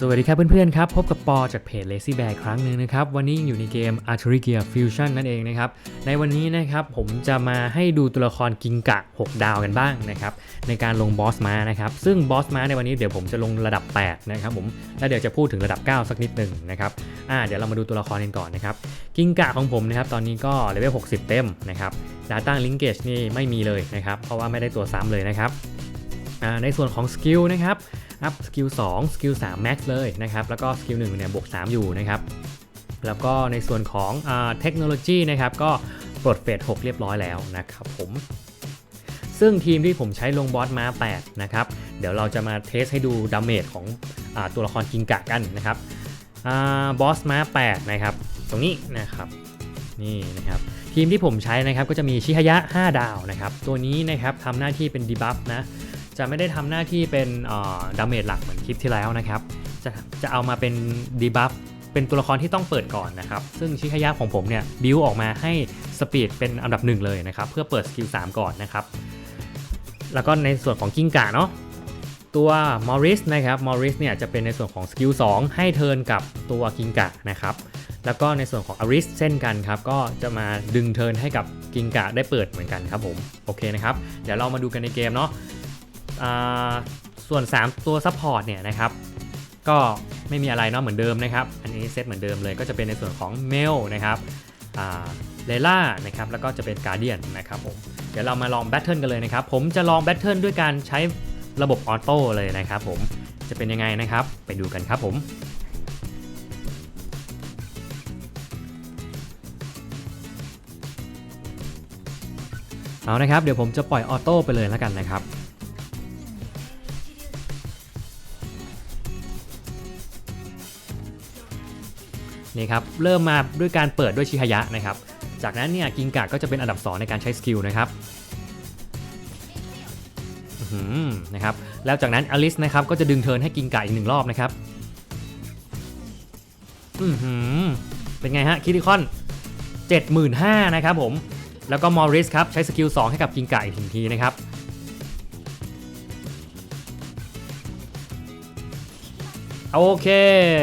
สวัสดีครับเพื่อนๆครับ พบกับปอจากเพจ Lazy Bear ครั้งหนึ่งนะครับ วันนี้ยังอยู่ในเกม Archery Gear Fusion นั่นเองนะครับ ในวันนี้นะครับผมจะมาให้ดูตัวละครกิงกะ 6 ดาวกันบ้างนะครับ ในการลงบอสมานะครับ ซึ่งบอสมาในวันนี้เดี๋ยวผมจะลงระดับ 8 นะครับผม แล้วเดี๋ยวจะพูดถึงระดับ 9 สักนิดหนึ่งนะครับอ่าเดี๋ยวเรามาดูตัวละครกันก่อนนะครับ กิงกะของผมนะครับตอนนี้ก็เลเวล 60 เต็มนะครับดาต้าลิงเกจนี่ไม่มีเลยนะครับเพราะว่าไม่ได้ตัวซ้ำเลยนะครับ ในส่วนของสกิลนะครับอัพสกิล2สกิล3 max เลยนะครับ แล้วก็สกิล1เนี่ยบวก 3 อยู่นะครับ แล้วก็ในส่วนของเทคโนโลยีนะครับ ก็ปลดเฟส6เรียบร้อยแล้วนะครับผมซึ่งทีมที่ผมใช้ลงบอสมา 8 นะครับ เดี๋ยวเราจะมาเทสให้ดูดาเมจของอตัวละครกิงกะกันนะครับบอสมา 8 นะครับ ตรงนี้นะครับนี่นะครับทีมที่ผมใช้นะครับก็จะมีชิฮยะ 5 ดาวนะครับ ตัวนี้นะครับทำหน้าที่เป็นดีบัฟนะ จะไม่ได้ทำหน้าที่เป็นดาเมจหลักเหมือนคลิปที่แล้วนะครับ จะจะเอามาเป็นดีบัฟเป็นตัวละครที่ต้องเปิดก่อนนะครับ ซึ่งชิคายะของผมเนี่ยบิวออกมาให้สปีดเป็นอันดับหนึ่งเลยนะครับ เพื่อเปิดสกิล3ก่อนนะครับ แล้วก็ในส่วนของกิ้งก่าเนาะตัวมอริสนะครับมอริสเนี่ยจะเป็นในส่วนของสกิล2ให้เทิร์นกับตัวกิงกะนะครับแล้วก็ในส่วนของอาริสเช่นกันครับ ก็จะมาดึงเทิร์นให้กับกิงกะได้เปิดเหมือนกันครับผม โอเคนะครับ เดี๋ยวเรามาดูกันในเกมเนาะ ส่วน 3 ตัวซัพพอร์ตเนี่ยนะครับก็ไม่มีอะไรเนาะเหมือนเดิมนะครับ อันนี้เซตเหมือนเดิมเลยก็จะเป็นในส่วนของเมลนะครับเลล่านะครับแล้วก็จะเป็นการเดียนนะครับผมเดี๋ยวเรามาลองแบทเทิลกันเลยนะครับ ผมจะลองแบทเทิลด้วยการใช้ระบบออโต้เลยนะครับผมจะเป็นยังไงนะครับ ไปดูกันครับผมเอานะครับเดี๋ยวผมจะปล่อยออโต้ไปเลยแล้วกันนะครับ นี่ครับเริ่มมาด้วยการเปิดด้วยชิฮายะนะครับ จากนั้นเนี่ยกิงกะก็จะเป็นอันดับ 2 ในการใช้สกิลนะครับนะครับแล้วจากนั้นอลิสนะครับก็จะดึงเทิร์นให้กิงกะอีกหนึ่งรอบนะครับอืมเป็นไงฮะคิริคอน75,000นะครับผมแล้วก็มอริสครับใช้สกิล2ให้กับกิงกะอีกทีนะครับ โอเค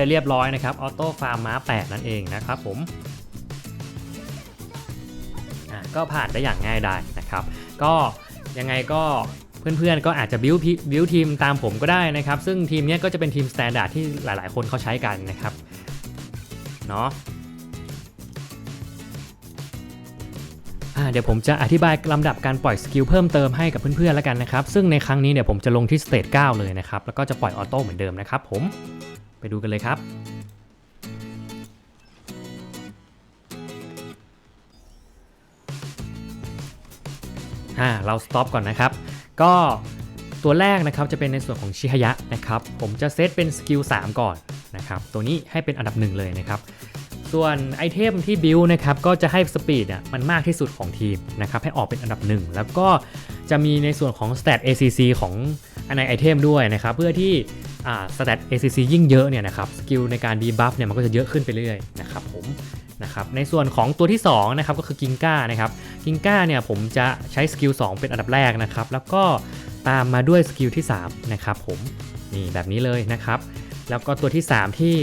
เรียบร้อยนะครับออโต้ฟาร์มม้า8นั่นเองนะครับผมก็ผ่านได้อย่างง่ายได้นะครับ ก็ยังไงก็เพื่อนๆก็อาจจะบิวบิวทีมตามผมก็ได้นะครับ ซึ่งทีมนี้ก็จะเป็นทีมสแตนดาร์ดที่หลายๆ คนเขาใช้กันนะครับเนาะ เดี๋ยวผมจะอธิบายลำดับการปล่อยสกิลเพิ่มเติมให้กับเพื่อนๆแล้วกันนะครับ ซึ่งในครั้งนี้เนี่ยผมจะลงที่สเตจ9เลยนะครับ แล้วก็จะปล่อยออโต้เหมือนเดิมนะครับผมไปดูกันเลยครับอ่าเราสต็อปก่อนนะครับ ก็ตัวแรกนะครับจะเป็นในส่วนของชิฮยะนะครับ ผมจะเซตเป็นสกิล3ก่อนนะครับ ตัวนี้ให้เป็นอันดับหนึ่งเลยนะครับ ส่วนไอเทมที่บิวนะครับก็จะให้สปีดอะมันมากที่สุดของทีมนะครับให้ออกเป็นอันดับหนึ่งแล้วก็จะมีในส่วนของ stat ACC ของในไอเทมด้วยนะครับเพื่อที่สแตท ACC ยิ่งเยอะเนี่ยนะครับสกิลในการดีบัฟเนี่ยมันก็จะเยอะขึ้นไปเรื่อยนะครับผมนะครับในส่วนของตัวที่2นะครับก็คือกิงก้านะครับกิงก้าเนี่ยผมจะใช้สกิล2เป็นอันดับแรกนะครับแล้วก็ตามมาด้วยสกิลที่3นะครับผมนี่แบบนี้เลยนะครับแล้วก็ตัวที่ 3 ที่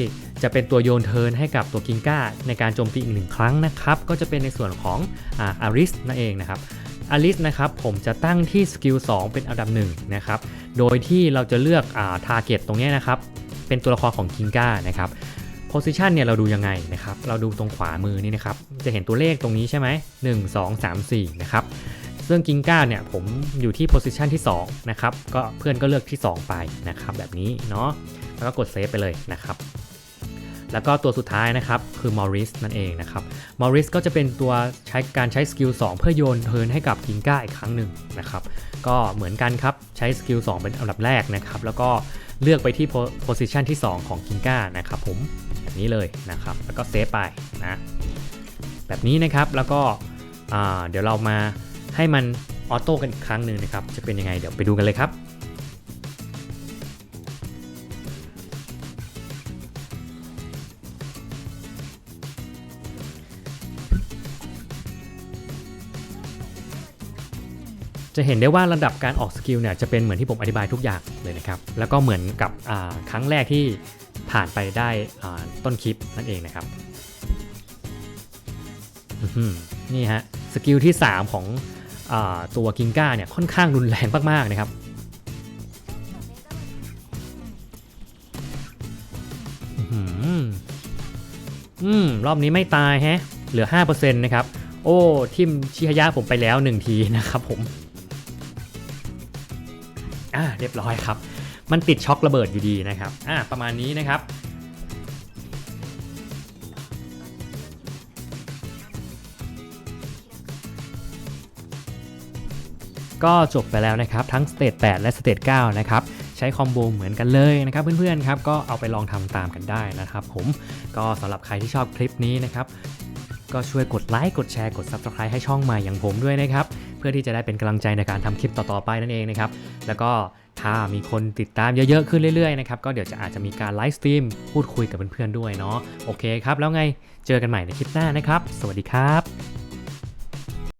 จะเป็นตัวโยนเทิร์นให้กับตัวกิงก้าในการโจมตีอีกหนึ่งครั้งนะครับ ก็จะเป็นในส่วนของอาริสนั่นเองนะครับอลิสนะครับผมจะตั้งที่สกิล2เป็นอันดับ1นะครับ โดยที่เราจะเลือกอาทาร์เก็ตตรงนี้นะครับ เป็นตัวละครของคิงก้านะครับโพซิชันเนี่ยเราดูยังไงนะครับ เราดูตรงขวามือนี่นะครับ จะเห็นตัวเลขตรงนี้ใช่ไหม1 2 3 4นะครับซึ่งกิงก้าเนี่ยผมอยู่ที่โพซิชันที่2นะครับ ก็เพื่อนก็เลือกที่ 2 ไปนะครับ แบบนี้เนาะ แล้วก็กดเซฟไปเลยนะครับ แล้วก็ตัวสุดท้ายนะครับคือมอริสนั่นเองนะครับมอริสก็จะเป็นตัวใช้การใช้สกิล2เพื่อโยนเทินให้กับกิงก้าอีกครั้งหนึ่งนะครับก็เหมือนกันครับใช้สกิล2เป็นอันดับแรกนะครับแล้วก็เลือกไปที่โพซิชันที่ 2 ของกิงก้านะครับผมแบบนี้เลยนะครับแล้วก็เซฟไปนะแบบนี้นะครับแล้วก็เดี๋ยวเรามาให้มันออโต้กันอีกครั้งหนึ่งนะครับจะเป็นยังไงเดี๋ยวไปดูกันเลยครับ จะเห็นได้ว่าระดับการออกสกิลเนี่ยจะเป็นเหมือนที่ผมอธิบายทุกอย่างเลยนะครับ แล้วก็เหมือนกับครั้งแรกที่ผ่านไปได้ต้นคลิปนั่นเองนะครับนี่ฮะสกิลที่ 3 ของอตัวกิงก้าเนี่ยค่อนข้างรุนแรงมาก ๆ นะครับอืมรอบนี้ไม่ตายแฮะ เหลือ 5%นะครับ โอ้ ทิมชิฮยะผมไปแล้ว 1 ทีนะครับผม อ่าเรียบร้อยครับ มันติดช็อคระเบิดอยู่ดีนะครับอ่าประมาณนี้นะครับก็จบไปแล้วนะครับ ทั้งสเตจ8และสเตจ9นะครับใช้คอมโบเหมือนกันเลยนะครับเพื่อนๆครับก็เอาไปลองทำตามกันได้นะครับผมก็สำหรับใครที่ชอบคลิปนี้นะครับ ก็ช่วยกดไลค์กดแชร์กด Subscribe ให้ช่องใหม่อย่างผมด้วยนะครับ เพื่อที่จะได้เป็นกำลังใจในการทำคลิปต่อๆไปนั่นเองนะครับแล้วก็ถ้ามีคนติดตามเยอะๆขึ้นเรื่อยๆนะครับก็เดี๋ยวจะอาจจะมีการไลฟ์สตรีมพูดคุยกับเพื่อนๆด้วยเนาะโอเคครับแล้วไงเจอกันใหม่ในคลิปหน้านะครับ สวัสดีครับ